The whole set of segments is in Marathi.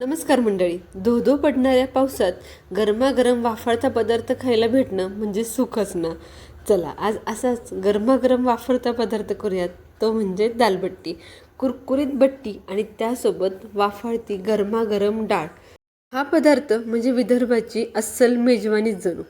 नमस्कार मंडळी. धो धो पडणाऱ्या पावसात गरमागरम वाफाळता पदार्थ खायला भेटणं म्हणजे सुखच ना. चला आज असाच गरमागरम वाफळता पदार्थ करूयात. तो म्हणजे दालबट्टी. कुरकुरीत बट्टी आणि त्यासोबत वाफाळती गरमागरम डाळ. हा पदार्थ म्हणजे विदर्भाची अस्सल मेजवानीच जणू.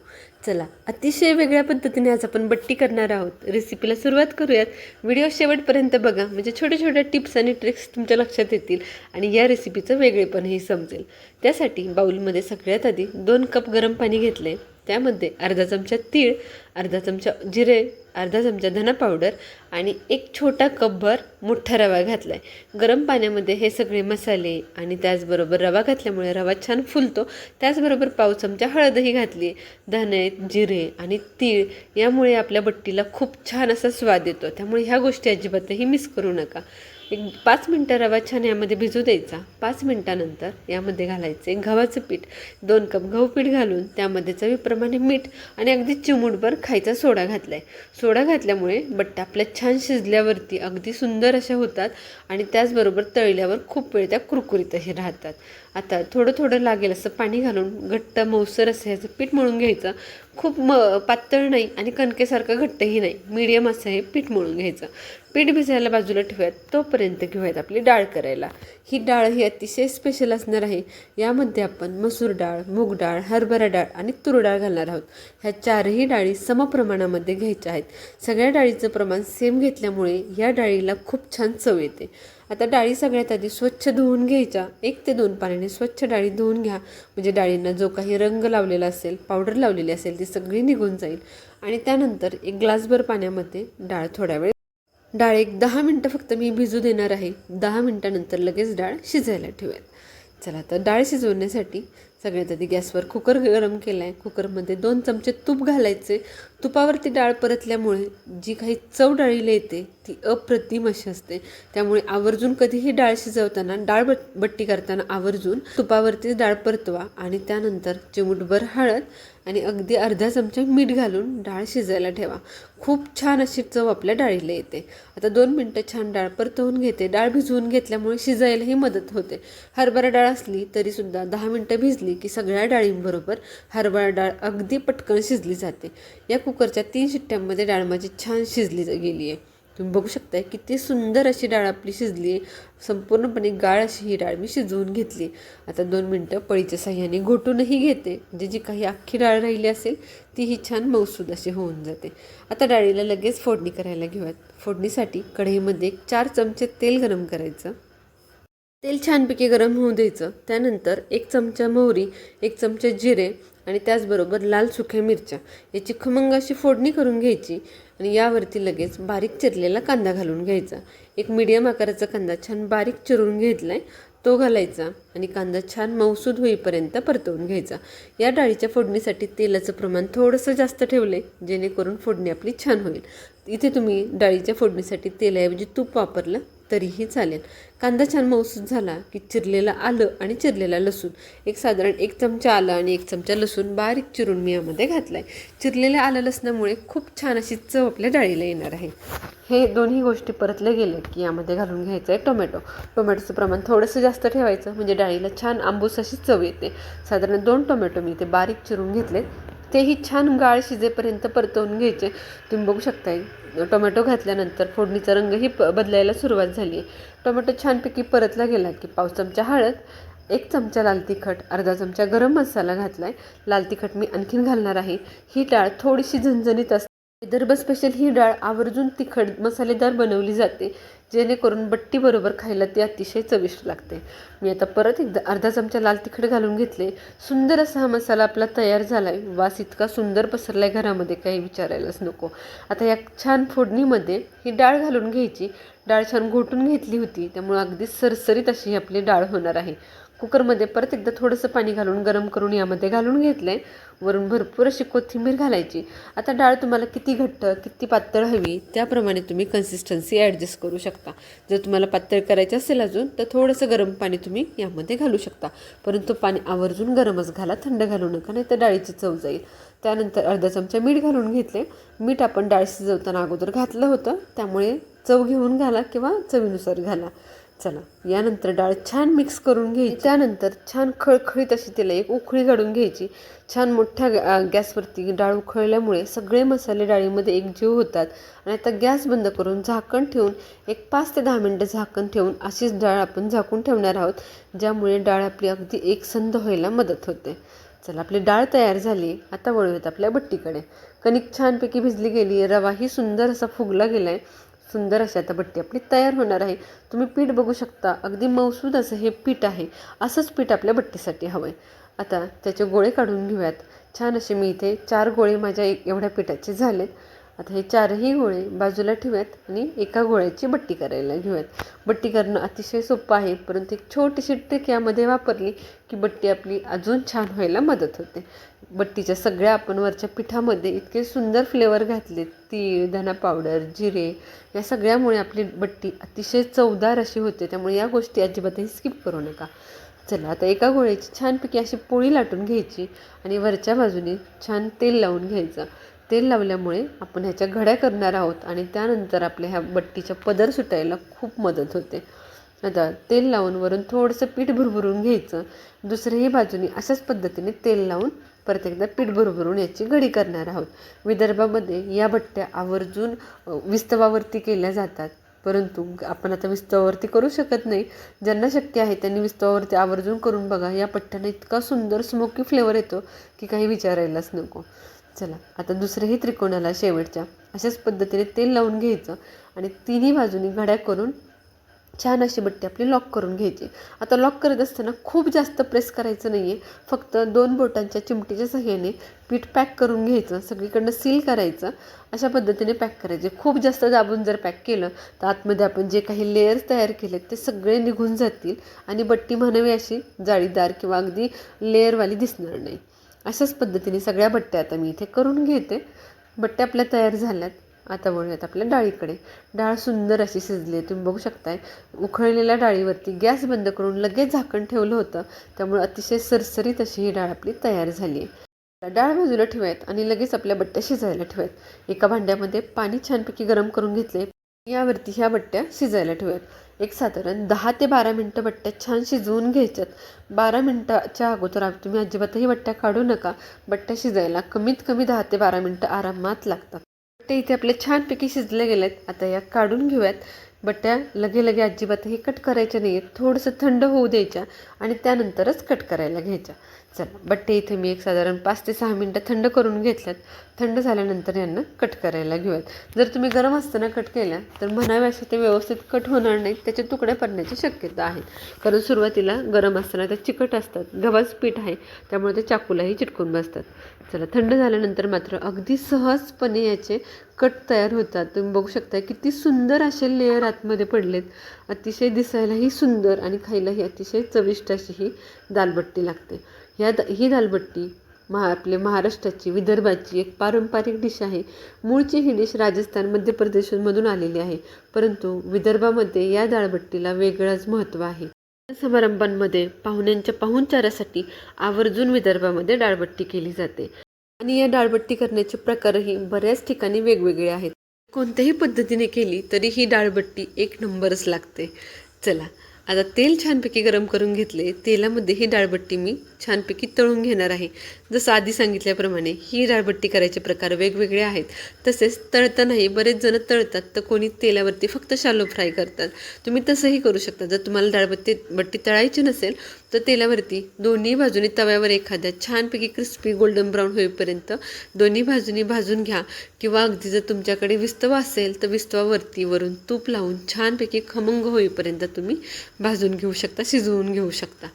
चला अतिशय वेगळ्या पद्धतीने आज आपण बट्टी करणार आहोत. रेसिपीला सुरुवात करूयात. व्हिडिओ शेवटपर्यंत बघा. म्हणजे छोट्या छोट्या टिप्स आणि ट्रिक्स तुमच्या लक्षात येतील आणि या रेसिपीचं वेगळेपणही समजेल. त्यासाठी बाऊलमध्ये सगळ्यात आधी दोन कप गरम पाणी घेतलं आहे त्यामध्ये अर्धा चमचा तीळ अर्धा चमचा जिरे अर्धा चमचा धना पावडर आणि एक छोटा कपभर मोठा रवा घातला आहे गरम पाण्यामध्ये हे सगळे मसाले आणि त्याचबरोबर रवा घातल्यामुळे रवा छान फुलतो. त्याचबरोबर पाव चमचा हळदही घातली. धने जिरे आणि तीळ यामुळे आपल्या बट्टीला खूप छान असा स्वाद येतो. त्यामुळे ह्या गोष्टी अजिबातही मिस करू नका. एक पाच मिनटं रवा छान यामध्ये भिजू द्यायचा. पाच मिनटानंतर यामध्ये घालायचे. गव्हाचं पीठ दोन कप गहू पीठ घालून त्यामध्ये चवीप्रमाणे मीठ आणि अगदी चिमूटभर खायचा सोडा घातला आहे सोडा घातल्यामुळे बट्टा आपल्या छान शिजल्यावरती अगदी सुंदर अशा होतात आणि त्याचबरोबर तळल्यावर खूप वेळ त्या कुरकुरीतही राहतात. आता थोडं थोडं लागेल असं पाणी घालून घट्ट मौसर असं ह्याचं पीठ मळून घ्यायचं. खूप म पातळ नाही आणि कणकेसारखं घट्टही नाही. मीडियम असं हे पीठ मळून घ्यायचं. पीठ भिजायला बाजूला ठेवूयात. तोपर्यंत घेऊयात आपली डाळ करायला. ही डाळ ही अतिशय स्पेशल असणार आहे. यामध्ये आपण मसूर डाळ मूग डाळ हरभरा डाळ आणि तूर डाळ घालणार आहोत. ह्या चारही डाळी समप्रमाणामध्ये घ्यायच्या आहेत. सगळ्या डाळीचं प्रमाण सेम घेतल्यामुळे या डाळीला खूप छान चव येते. आता डाळी सगळ्यात आधी स्वच्छ धुवून घ्यायच्या. एक ते दोन पाण्याने स्वच्छ डाळी धुवून घ्या. म्हणजे डाळींना जो काही रंग लावलेला असेल पावडर लावलेली असेल ती सगळी निघून जाईल. आणि त्यानंतर एक ग्लासभर पाण्यामध्ये डाळ थोड्या वेळ डाळ एक दहा मिनटं फक्त मी भिजू देणार आहे. दहा मिनटानंतर लगेच डाळ शिजायला ठेवेल चला तर डाळ शिजवण्यासाठी सगळ्यात आधी गॅसवर कुकर गरम केला आहे कुकरमध्ये दोन चमचे तूप घालायचे. तुपावरती डाळ परतल्यामुळे जी काही चव डाळीला येते ती अप्रतिम अशी असते. त्यामुळे आवर्जून कधीही डाळ शिजवताना डाळ बट बट्टी करताना आवर्जून तुपावरती डाळ परतवा आणि त्यानंतर चिमूटभर हळद आणि अगदी अर्धा चमचा मीठ घालून डाळ शिजायला ठेवा. खूप छान अशी चव आपल्या डाळीला येते. आता दोन मिनटं छान डाळ परतवून घेते. डाळ भिजवून घेतल्यामुळे शिजायलाही मदत होते. हरभरा डाळ असली तरीसुद्धा दहा मिनटं भिजली की सगळ्या डाळींबरोबर हरभरा डाळ अगदी पटकन शिजली जाते. या कुकरच्या तीन शिट्ट्यांमध्ये डाळ माझी छान शिजली गेली आहे तुम्ही बघू शकताय किती सुंदर अशी डाळ आपली शिजली आहे. संपूर्णपणे गाळ अशी ही डाळ मी शिजवून घेतली. आता दोन मिनटं पळीच्या साह्याने घोटूनही घेते. म्हणजे जी काही अख्खी डाळ राहिली असेल तीही छान मौसूद अशी होऊन जाते. आता डाळीला लगेच फोडणी करायला घेऊयात. फोडणीसाठी कढईमध्ये एक चार चमचे तेल गरम करायचं. तेल छानपैकी गरम होऊ द्यायचं. त्यानंतर एक चमचा मोहरी एक चमचा जिरे आणि त्याचबरोबर लाल सुक्या मिरच्या. याची खमंग अशी फोडणी करून घ्यायची आणि यावरती लगेच बारीक चिरलेला कांदा घालून घ्यायचा. एक मीडियम आकाराचा कांदा छान बारीक चिरून घेतला आहे तो घालायचा आणि कांदा छान मौसूद होईपर्यंत परतवून घ्यायचा. या डाळीच्या फोडणीसाठी तेलाचं प्रमाण थोडंसं जास्त ठेवले जेणेकरून फोडणी आपली छान होईल. इथे तुम्ही डाळीच्या फोडणीसाठी तेलाऐवजी तूप वापरलं तरीही चालेल. कांदा छान मऊसूस झाला की चिरलेलं आलं आणि चिरलेला लसूण. एक साधारण एक चमचा आलं आणि एक चमचा लसूण बारीक चिरून मी यामध्ये घातला आहे चिरलेल्या आलं लसणामुळे खूप छान अशी चव आपल्या डाळीला येणार आहे. हे दोन्ही गोष्टी परतले गेले की यामध्ये घालून घ्यायचं आहे टोमॅटो. टोमॅटोचं प्रमाण थोडंसं जास्त ठेवायचं म्हणजे डाळीला छान आंबूस अशी चव येते. साधारण दोन टोमॅटो मी ते बारीक चिरून घेतले तेही छान गाळ शिजेपर्यंत परतवून घ्यायचे. तुम्ही बघू शकताय टोमॅटो घातल्यानंतर फोडणीचा रंगही प बदलायला सुरुवात झाली आहे टोमॅटो छानपैकी परतला गेला की पाव चमचा हळद एक चमचा लाल तिखट अर्धा चमचा गरम मसाला घातला आहे लाल तिखट मी आणखीन घालणार आहे. ही डाळ थोडीशी झणझणीत असते विदर्भ स्पेशल ही डाळ आवर्जून तिखट मसालेदार बनवली जाते जेणेकरून बट्टीबरोबर खायला ती अतिशय चविष्ट लागते. मी आता परत एकदा अर्धा चमचा लाल तिखट घालून घेतले. सुंदर असा हा मसाला आपला तयार झाला आहे वास इतका सुंदर पसरला आहे घरामध्ये काही विचारायलाच नको. आता या छान फोडणीमध्ये ही डाळ घालून घ्यायची. डाळ छान घोटून घेतली होती त्यामुळे अगदी सरसरीत अशी ही आपली डाळ होणार आहे. कुकरमध्ये परत एकदा थोडंसं पाणी घालून गरम करून यामध्ये घालून घेतलं आहे वरून भरपूर अशी कोथिंबीर घालायची. आता डाळ तुम्हाला किती घट्ट किती पातळ हवी त्याप्रमाणे तुम्ही कन्सिस्टन्सी ॲडजस्ट करू शकता. जर तुम्हाला पातळ करायचं असेल अजून तर थोडंसं गरम पाणी तुम्ही यामध्ये घालू शकता. परंतु पाणी आवर्जून गरमच घाला थंड घालू नका नाही तर डाळीची चव जाईल. त्यानंतर अर्धा चमचा मीठ घालून घेतले मीठ आपण डाळ शिजवताना अगोदर घातलं होतं त्यामुळे चव घेऊन घाला किंवा चवीनुसार घाला. चला यानंतर डाळ छान मिक्स करून घ्यायची. त्यानंतर छान खळखळीत अशी तिला एक उखळी काढून घ्यायची. छान मोठ्या गॅसवरती डाळ उखळल्यामुळे सगळे मसाले डाळीमध्ये एकजीव होतात. आणि आता गॅस बंद करून झाकण ठेवून एक पाच ते दहा मिनटं झाकण ठेवून अशीच डाळ आपण झाकून ठेवणार आहोत ज्यामुळे डाळ आपली अगदी एकसंध व्हायला मदत होते. चला आपली डाळ तयार झाली. आता वळूयात आपल्या बट्टीकडे. कणिक छानपैकी भिजली गेली. रवाही सुंदर असा फुगला गेला आहे सुंदर अशी आता बट्टी आपली तयार होणार आहे. तुम्ही पीठ बघू शकता. अगदी मौसूद असं हे पीठ आहे. असंच पीठ आपल्या बट्टीसाठी हवं आहे आता त्याचे गोळे काढून घेऊयात. छान असे मी इथे चार गोळे माझ्या एक एवढ्या पिठाचे झालेत. आता हे चारही गोळे बाजूला ठेवूयात आणि एका गोळ्याची बट्टी करायला घेऊयात. बट्टी करणं अतिशय सोपं आहे परंतु एक छोटीशी ट्रिक यामध्ये वापरली की बट्टी आपली अजून छान व्हायला मदत होते. बट्टीच्या सगळ्या आपण वरच्या पिठामध्ये इतके सुंदर फ्लेवर घातले तीळ धना पावडर जिरे या सगळ्यामुळे आपली बट्टी अतिशय चवदार अशी होते. त्यामुळे या गोष्टी अजिबातही स्किप करू नका. चला आता एका गोळ्याची छानपैकी अशी पोळी लाटून घ्यायची आणि वरच्या बाजूने छान तेल लावून घ्यायचं. तेल लावल्यामुळे आपण ह्याच्या घड्या करणार आहोत आणि त्यानंतर आपल्या ह्या बट्टीच्या पदर सुटायला खूप मदत होते. आता तेल लावून वरून थोडंसं पीठ भुरभुरून घ्यायचं. दुसऱ्याही बाजूने अशाच पद्धतीने तेल लावून परत एकदा पीठ भरभरून याची घडी करणार आहोत. विदर्भामध्ये या भट्ट्या आवर्जून विस्तवावरती केल्या जातात. परंतु आपण आता विस्तवावरती करू शकत नाही. ज्यांना शक्य आहे त्यांनी विस्तवावरती आवर्जून करून बघा. या पट्ट्यांना इतका सुंदर स्मोकी फ्लेवर येतो की काही विचारायलाच नको. चला आता दुसऱ्याही त्रिकोणाला शेवटच्या. अशाच पद्धतीने तेल लावून घ्यायचं आणि तिन्ही बाजूनी घड्या करून छान अशी बट्टी आपली लॉक करून घ्यायची. आता लॉक करत असताना खूप जास्त प्रेस करायचं नाही आहे फक्त दोन बोटांच्या चिमटीच्या सहाय्याने पीठ पॅक करून घ्यायचं. सगळीकडनं सील करायचं. अशा पद्धतीने पॅक करायचे. खूप जास्त दाबून जर पॅक केलं तर आतमध्ये आपण जे काही लेयर्स तयार केलेत ते सगळे निघून जातील आणि बट्टी म्हणावी अशी जाळीदार किंवा अगदी लेअरवाली दिसणार नाही. अशाच पद्धतीने सगळ्या बट्ट्या आता मी इथे करून घेते. बट्ट्या आपल्या तयार झाल्यात. आता वळूयात आपल्या डाळीकडे. डाळ सुंदर अशी शिजली आहे तुम्ही बघू शकताय. उखळलेल्या डाळीवरती गॅस बंद करून लगेच झाकण ठेवलं होतं. त्यामुळे अतिशय सरसरीत अशी ही डाळ आपली तयार झाली आहे. डाळ बाजूला ठेवायत आणि लगेच आपल्या बट्ट्या शिजायला ठेवायत. एका भांड्यामध्ये पाणी छानपैकी गरम करून घेतले यावरती ह्या बट्ट्या शिजायला ठेवूयात. एक साधारण दहा ते बारा मिनटं बट्ट्या छान शिजवून घ्यायच्यात. बारा मिनटाच्या अगोदर तुम्ही अजिबातही बट्ट्या काढू नका. बट्ट्या शिजायला कमीत कमी दहा ते बारा मिनटं आरामात लागतात. ते इथे आपले छानपैकी शिजले आहेत आता या काढून घेऊयात. बट्ट्या लगे लगे अजिबातही कट करायच्या नाही आहेत थोडंसं थंड होऊ द्यायच्या आणि त्यानंतरच कट करायला घ्यायच्या. चला बट्टे इथे मी एक साधारण पाच ते सहा मिनटं थंड करून घेतल्यात. थंड झाल्यानंतर यांना कट करायला घेऊयात. जर तुम्ही गरम असताना कट केल्या तर म्हणावे असे ते व्यवस्थित कट होणार नाहीत. त्याचे तुकडे पडण्याची शक्यता आहे. कारण सुरुवातीला गरम असताना त्या चिकट असतात. गव्हाचं पीठ आहे. त्यामुळे ते चाकूलाही चिटकून बसतात. चला थंड झाल्यानंतर मात्र अगदी सहजपणे याचे कट तयार होतात. तुम्ही बघू शकता किती सुंदर असे लेअर आतमध्ये पडलेत. अतिशय दिसायलाही सुंदर आणि खायलाही अतिशय चविष्ट अशी ही दालबट्टी लागते. ह्या द ही दालबट्टी महा आपले महाराष्ट्राची विदर्भाची एक पारंपरिक डिश आहे. मूळची ही डिश राजस्थान मध्य प्रदेशमधून आलेली आहे. परंतु विदर्भामध्ये या दाळबट्टीला वेगळंच महत्त्व आहे. समारंभांमध्ये पाहुण्यांच्या पाहुणचारासाठी आवर्जून विदर्भामध्ये डाळबट्टी केली जाते. आणि या डाळबट्टी करण्याचे प्रकारही बऱ्याच ठिकाणी वेगवेगळे आहेत. कोणत्याही पद्धतीने केली तरी ही डाळबट्टी एक नंबरच लागते. चला आता तेल छानपैकी गरम करून घेतले तेलामध्ये ही डाळबट्टी मी छानपैकी तळून घेणार आहे. जसं आधी सांगितल्याप्रमाणे ही डाळबट्टी करायचे प्रकार वेगवेगळे आहेत. तसेच तळतानाही बरेच जण तळतात तर कोणी तेलावरती फक्त शालो फ्राय करतात. तुम्ही तसंही करू शकता. जर तुम्हाला डाळबट्टी बट्टी तळायची नसेल तर तेलावरती दोन्ही बाजूनी तव्यावर एखाद्या छानपैकी क्रिस्पी गोल्डन ब्राऊन होईपर्यंत दोन्ही बाजूनी भाजून घ्या. किंवा अगदी जर तुमच्याकडे विस्तवा असेल तर विस्तवावरती वरून तूप लावून छानपैकी खमंग होईपर्यंत तुम्ही भाजून घेऊ शकता शिजवून घेऊ शकता.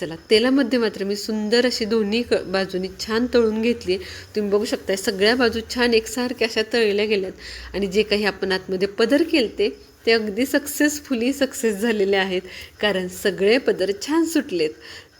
चला तेलामध्ये मात्र मी सुंदर अशी दोन्ही क बाजूनी छान तळून घेतली तुम्ही बघू शकता सगळ्या बाजू छान एकसारख्या अशा तळल्या गेल्यात. आणि जे काही आपण आतमध्ये पदर केले ते ते अगदी सक्सेसफुली सक्सेस झालेले आहेत. कारण सगळे पदर छान सुटलेत.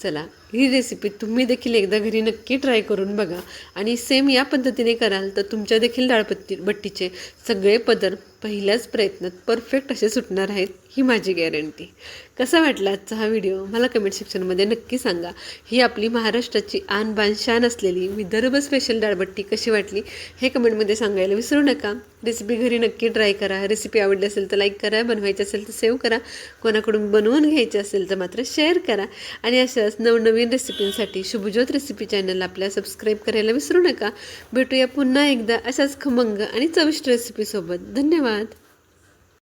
चला ही रेसिपी तुम्ही देखील एकदा घरी नक्की ट्राय करून बघा. आणि सेम या पद्धतीने कराल तर तुमच्या देखील डाळपत्ती बट्टीचे सगळे पदर पहिल्याच प्रयत्नात परफेक्ट असे सुटणार आहेत ही माझी गॅरंटी कसा वाटला आजचा हा व्हिडिओ मला कमेंट सेक्शनमध्ये नक्की सांगा. ही आपली महाराष्ट्राची आन बान शान असलेली विदर्भ स्पेशल डाळबट्टी कशी वाटली हे कमेंटमध्ये सांगायला विसरू नका. रेसिपी घरी नक्की ट्राय करा. रेसिपी आवडली असेल तर लाईक करा बनवायची असेल तर सेव्ह करा. कोणाकडून बनवून घ्यायची असेल तर मात्र शेअर करा. आणि अशाच नवनवीन रेसिपींसाठी शुभज्योत रेसिपी चॅनल आपल्या सबस्क्राईब करायला विसरू नका. भेटूया पुन्हा एकदा अशाच खमंग आणि चविष्ट रेसिपीसोबत धन्यवाद.